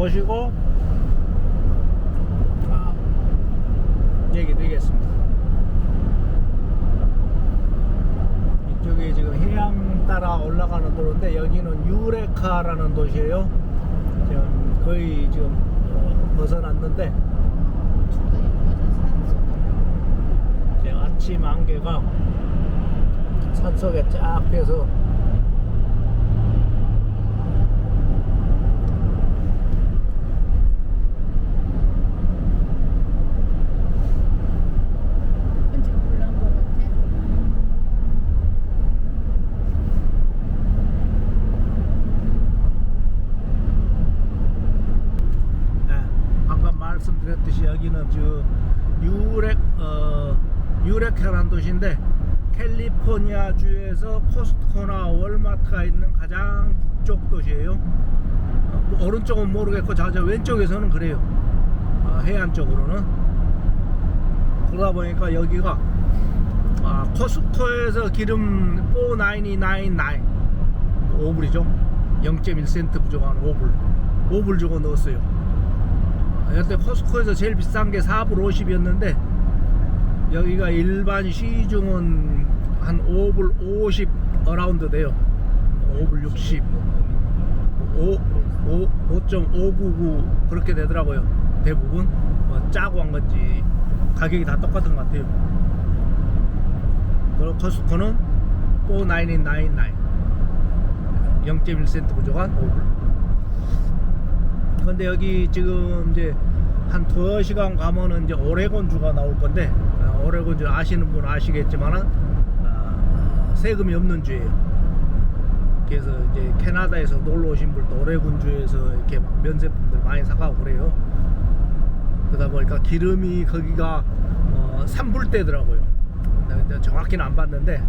보시고 아, 얘기 드리겠습니다. 이쪽이 지금 해양 따라 올라가는 도로인데 여기는 유레카라는 도시예요. 지금 거의 지금 어, 벗어났는데 아침 안개가 산속에 쫙 펴서 언제 올라온 것 같아? 네, 아까 말씀드렸듯이 여기는 저 유렉 어 유레카라는 도시인데 캘리포니아 주에서 코스트코나 월마트가 있는 가장 북쪽 도시예요. 어, 뭐 오른쪽은 모르겠고 저, 저 왼쪽에서는 그래요. 어, 해안 쪽으로는 그러다 보니까 여기가 아, 코스트코에서 기름 4999 5불이죠. 0.1센트 부족한 5불. 5불 주고 넣었어요. 아, 여태 코스코에서 제일 비싼 게 4불 50이었는데 여기가 일반 시중은 한 5불 50 어라운드 돼요. 5불 60 5, 5, 5.599 그렇게 되더라고요. 대부분. 뭐 짜고 한 건지. 가격이 다 똑같은 것 같아요. 그리고 코스코는 4999 0.1센트 부족한 5불 근데 여기 지금 이제 한 두어 시간 가면은 이제 오레곤주가 나올 건데 어, 오레곤주 아시는 분 아시겠지만은 아, 세금이 없는 주예요. 그래서 이제 캐나다에서 놀러 오신 분도 오레곤주에서 이렇게 막 면세품들 많이 사가고 그래요. 그러다 보니까 기름이 거기가 어, 3불대더라고요. 근데 정확히는 안 봤는데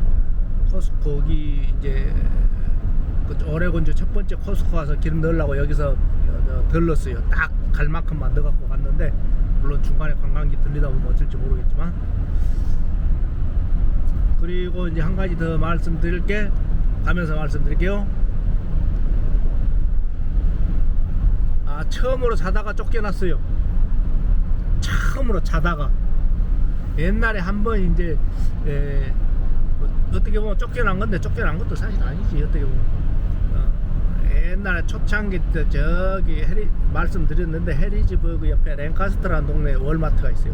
거기 이제 그 오레곤주 첫 번째 코스코 가서 기름 넣으려고 여기서 어, 어, 들렀어요. 딱 갈 만큼만 넣어갖고 갔는데 물론 중간에 관광지 들리다 보면 어쩔지 모르겠지만 그리고 이제 한 가지 더 말씀드릴 게 가면서 말씀드릴게요. 아 처음으로 자다가 쫓겨났어요. 처음으로 자다가 옛날에 한 번 이제 에, 뭐 어떻게 보면 쫓겨난 건데 쫓겨난 것도 사실 아니지 어떻게 보면 어, 옛날에 초창기 때 저기 해리 말씀드렸는데 해리지버그 옆에 랭카스터라는 동네에 월마트가 있어요.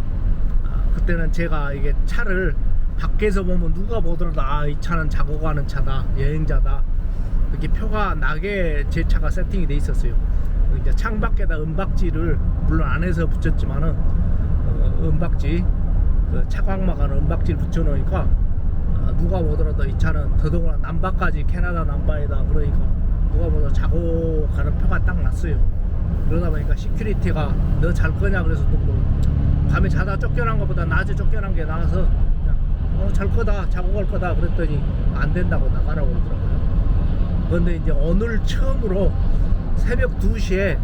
아, 그때는 제가 이게 차를 밖에서 보면 누가 보더라도 아 이 차는 자고 가는 차다 여행자다. 이렇게 표가 나게 제 차가 세팅이 돼 있었어요. 이제 창밖에다 은박지를 물론 안에서 붙였지만은 어, 은박지 그 차광막하는 은박지를 붙여놓으니까 아, 누가 보더라도 이 차는 더더구나 남바까지 캐나다 남바이다 그러니까 누가 보더라도 자고 가는 표가 딱 났어요 그러다 보니까 시큐리티가 너 잘 거냐 그래서 또뭐 밤에 자다 쫓겨난 것보다 낮에 쫓겨난 게 나아서 그냥 어, 잘 거다 자고 갈 거다 그랬더니 안 된다고 나가라고 그러더라고요 그런데 이제 오늘 처음으로 새벽 2시에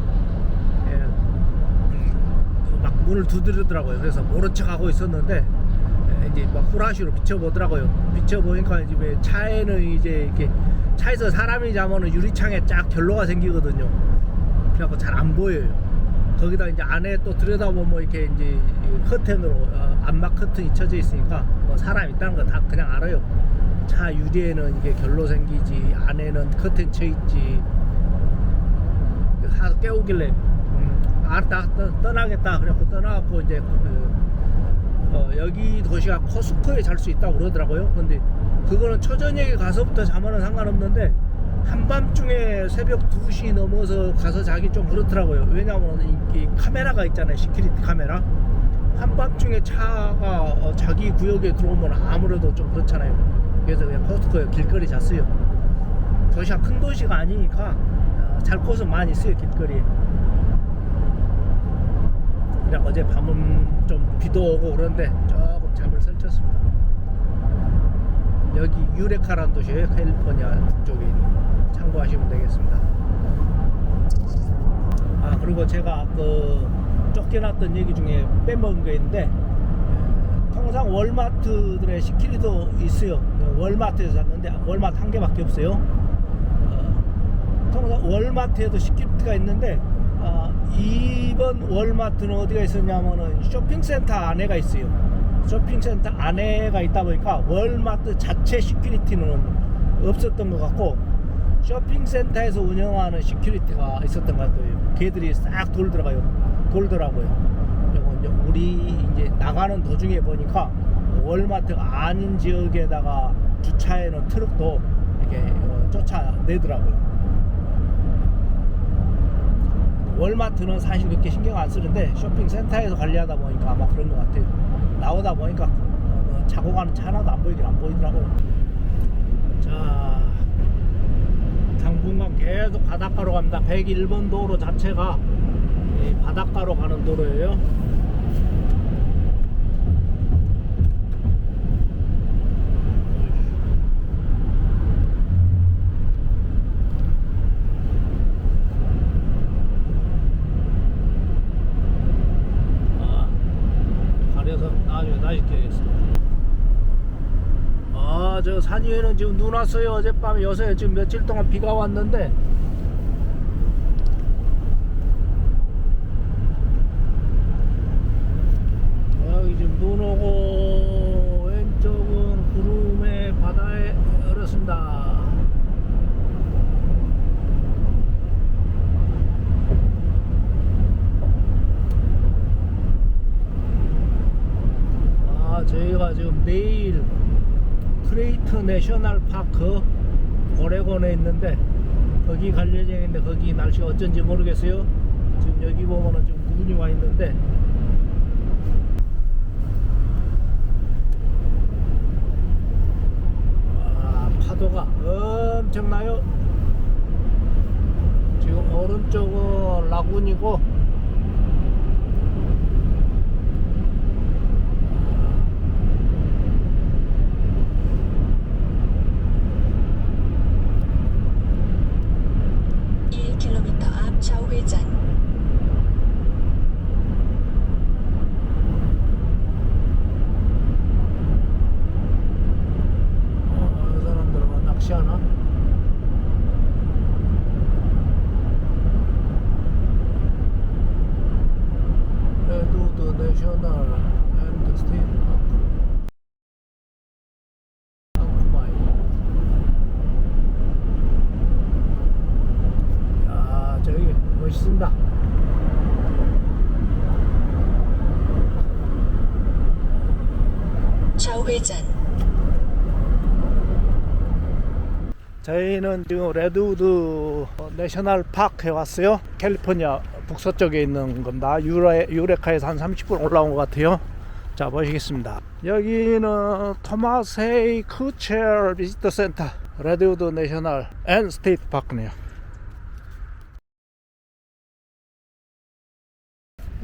막 문을 두드리더라고요. 그래서 모른 척 하고 있었는데 에, 이제 막 후라시로 비춰보더라고요. 비춰보니까 이제 왜 차에는 이제 이렇게 차에서 사람이 자면은 유리창에 쫙 결로가 생기거든요. 그래갖고 잘 안 보여요. 거기다 이제 안에 또 들여다보면 이렇게 이제 이 커튼으로 어, 안막 커튼 이 쳐져 있으니까 뭐 사람 있다는 거 다 그냥 알아요. 차 유리에는 이게 결로 생기지 안에는 커튼 쳐 있지. 하도 깨우길래 음, 알았다 떠, 떠나겠다 그래갖고 떠나갖고 이제 그, 어, 여기 도시가 코스코에 잘 수 있다고 그러더라고요 근데 그거는 초저녁에 가서부터 자면은 상관없는데 한밤중에 새벽 2시 넘어서 가서 자기 좀 그렇더라고요. 왜냐면 이, 이 카메라가 있잖아요. 시큐리티 카메라. 한밤중에 차가 어, 자기 구역에 들어오면 아무래도 좀 그렇잖아요. 그래서 그냥 코스코에 길거리 잤어요. 도시가 큰 도시가 아니니까 어, 잘 곳은 많이 있어요 길거리에. 그냥 어제 밤은 좀 비도 오고 그런데 조금 잠을 설쳤습니다 여기 유레카라는 도시에요 캘리포니아 있는 참고하시면 되겠습니다. 아 그리고 제가 그 쫓겨났던 얘기 중에 빼먹은 게 있는데 에, 통상 월마트들의 시키리도 있어요. 월마트에서 샀는데 월마트 한 개밖에 없어요. 어, 통상 월마트에도 시큐리티가 있는데 어, 이번 월마트는 어디가 있었냐면은 쇼핑센터 안에가 있어요. 쇼핑센터 안에가 있다 보니까 월마트 자체 시큐리티는 없었던 것 같고 쇼핑센터에서 운영하는 시큐리티가 있었던 것 같아요. 걔들이 싹 돌더라고요. 돌더라고요. 우리 이제 나가는 도중에 보니까 월마트가 아닌 지역에다가 주차해 놓은 트럭도 이렇게 어, 쫓아내더라고요. 월마트는 사실 그렇게 신경 안 쓰는데 쇼핑센터에서 관리하다 보니까 아마 그런 것 같아요. 나오다 보니까 어, 자고 가는 차 하나도 안 보이긴 안 보이더라고요. 자, 당분간 계속 바닷가로 갑니다. 101번 도로 자체가 이 바닷가로 가는 도로예요. 아, 가려서 나중에 다시 켜야겠습니다. 아, 저산 위에는 지금 눈 왔어요. 어젯밤에 요새 지금 며칠 동안 비가 왔는데. 여기 지금 눈 오고 왼쪽은 구름의 바다에 얼었습니다. 아, 저희가 지금 내일 크레이트 내셔널 파크 오레곤에 있는데 거기 갈 예정인데 거기 날씨가 어쩐지 모르겠어요. 지금 여기 보면은 좀 눈이 와 있는데 와, 파도가 엄청나요. 지금 오른쪽은 라군이고 일 킬로미터 앞 좌회전. 어, 이 사람들은 뭐 낚시하나? 레드우드 내셔널 앤드 스테이트 파크 아쿠마이 야 저기 멋있습니다 좌회전. 저희는 지금 레드우드 내셔널 파크에 왔어요. 캘리포니아 북서쪽에 있는 겁니다. 유레, 유레카에서 한 30분 올라온 것 같아요. 자, 보시겠습니다. 여기는 토마스 헤이 쿠첼 비지터 센터 레드우드 내셔널 앤 스테이트 파크네요.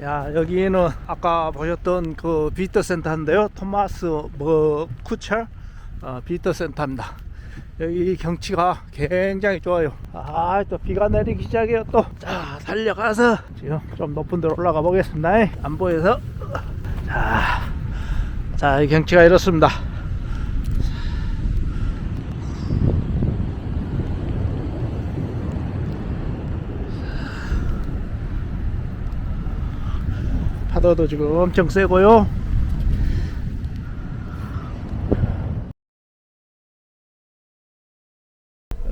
야, 여기는 아까 보셨던 그 비지터 센터인데요. 토마스 뭐 쿠첼 어, 비지터 센터입니다. 여기 경치가 굉장히 좋아요. 아, 또 비가 내리기 시작해요, 또. 자, 달려가서 지금 좀 높은 데로 올라가 보겠습니다. 안 보여서. 자, 자, 이 경치가 이렇습니다. 파도도 지금 엄청 세고요.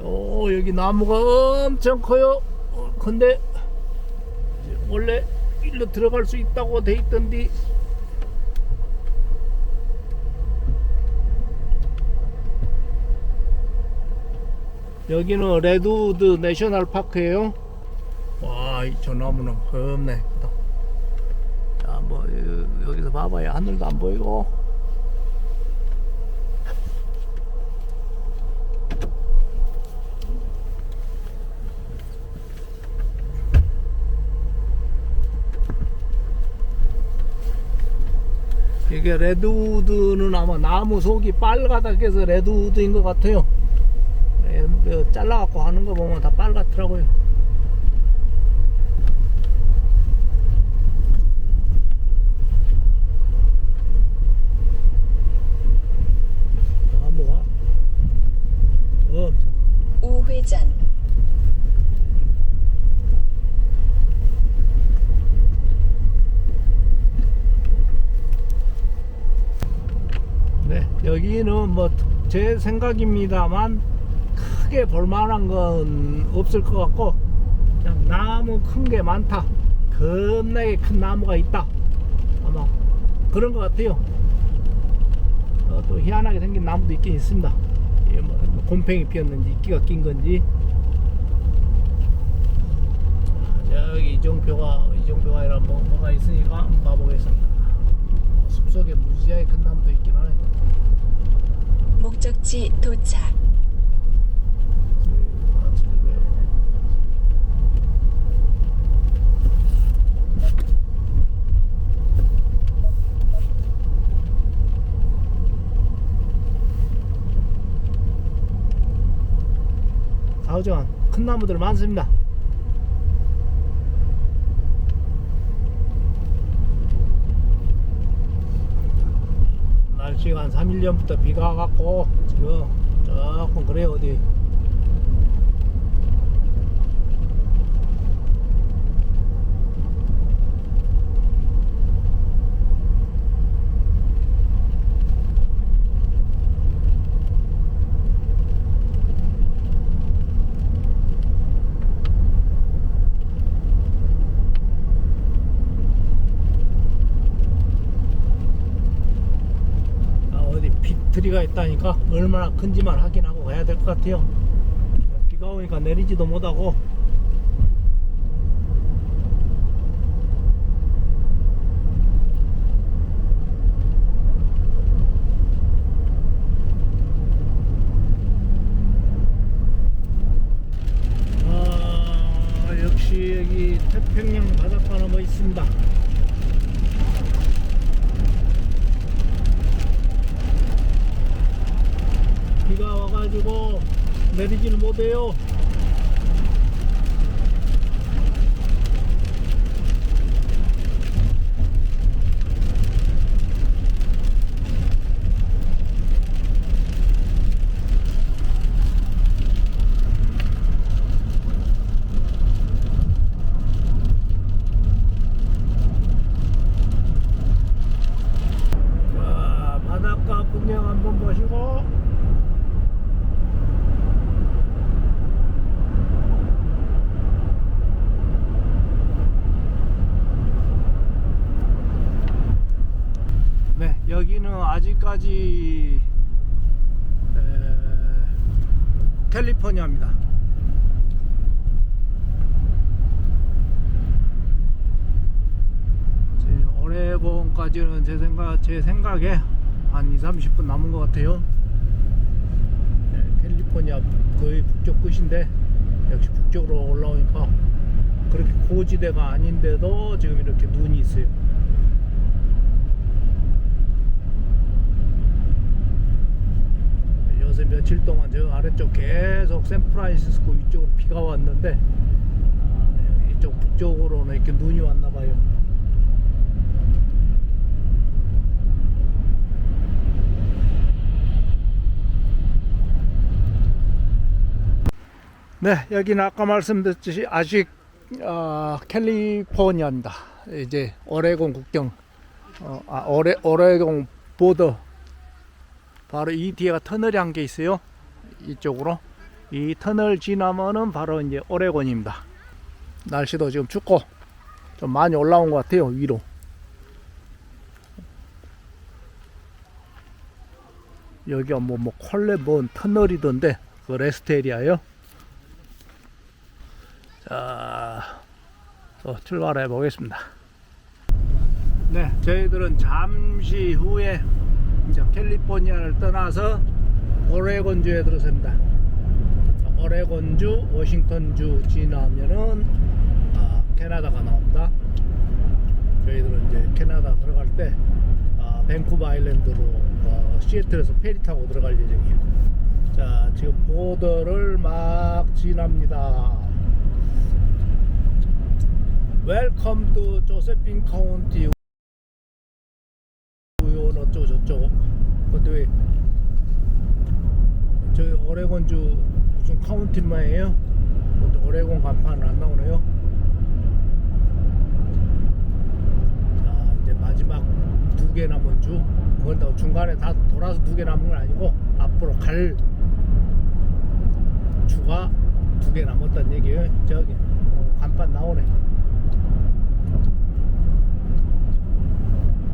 오 여기 나무가 엄청 커요. 어, 근데 원래 일로 들어갈 수 있다고 돼 있던데. 여기는 레드우드 내셔널 파크예요. 와 저 나무는 겁네 뭐 여기서 봐봐요 하늘도 안 보이고 이게 레드우드는 아마 나무 속이 빨갛다 해서 레드우드인 것 같아요. 예, 뭐 잘라갖고 하는 거 보면 다 빨갛더라고요. 나무가 엄청 우회전. 여기는 뭐 제 생각입니다만 크게 볼만한 건 없을 것 같고 그냥 나무 큰 게 많다. 겁나게 큰 나무가 있다. 아마 그런 것 같아요. 어, 또 희한하게 생긴 나무도 있긴 있습니다. 이게 뭐 곰팡이 피었는지 이끼가 낀 건지. 아, 저기 이종표가 이종표가 아니라 뭐, 뭐가 있으니까 한번 봐보겠습니다. 숲속에 무지하게 큰 나무도 있긴 하네 목적지 도착. 아, 저기요. 사우정 큰 나무들 많습니다. 날씨가 한 3일 전부터 비가 와갖고 지금 조금 그래요 어디 아, 어디 빅트리가 있다니까 얼마나 큰지만 확인하고 가야 될 것 같아요. 비가 오니까 내리지도 못하고. 아 역시 여기 태평양 바닷가는 뭐 있습니다 비가 와가지고 내리지를 못해요. 자, 바닷가 풍경 한번 보시고 네, 여기는 아직까지 에, 캘리포니아입니다. 오레곤까지는 제 생각 제 생각에 한 2, 30분 남은 것 같아요. 네, 캘리포니아 거의 북쪽 끝인데 역시 북쪽으로 올라오니까 그렇게 고지대가 아닌데도 지금 이렇게 눈이 있어요. 요새 며칠 동안 저 아래쪽 계속 샌프란시스코 이쪽으로 비가 왔는데 아, 이쪽 북쪽으로는 이렇게 눈이 왔나 봐요. 네, 여기는 아까 말씀드렸듯이 아직 어, 캘리포니아입니다. 이제 오레곤 국경, 어, 아, 오레, 오레곤 보더 바로 이 뒤에가 터널이 한 개 있어요. 이쪽으로. 이 터널 지나면은 바로 이제 오레곤입니다. 날씨도 지금 춥고 좀 많이 올라온 것 같아요. 위로. 여기가 뭐, 뭐, 콜레 뭔 터널이던데, 그 레스트 에리아요. 자, 또 출발해 보겠습니다. 네, 저희들은 잠시 후에 이제 캘리포니아를 떠나서 오레곤주에 들어섭니다. 오레곤주, 워싱턴주 지나면은 아, 캐나다가 나옵니다. 저희들은 이제 캐나다 들어갈 때 아, 밴쿠버 아일랜드로 어, 시애틀에서 페리 타고 들어갈 예정이에요. 자, 지금 보더를 막 지납니다. 웰컴 투조 저쩌고 근데 왜 저희 오레곤주 무슨 카운티만이에요? 근데 오레곤 간판은 안 나오네요. 자 이제 마지막 두 개 남은 주. 그건 더 중간에 다 돌아서 두 개 남은 건 아니고 앞으로 갈 주가 두 개 남았다는 얘기예요. 저기 어, 간판 나오네.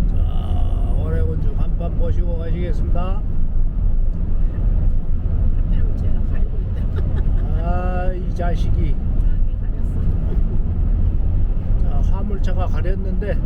자 오래군주 간판 보시고 가시겠습니다 하필이면 제가 가리고 있다. 아 이 자식이. 자, 화물차가 가렸는데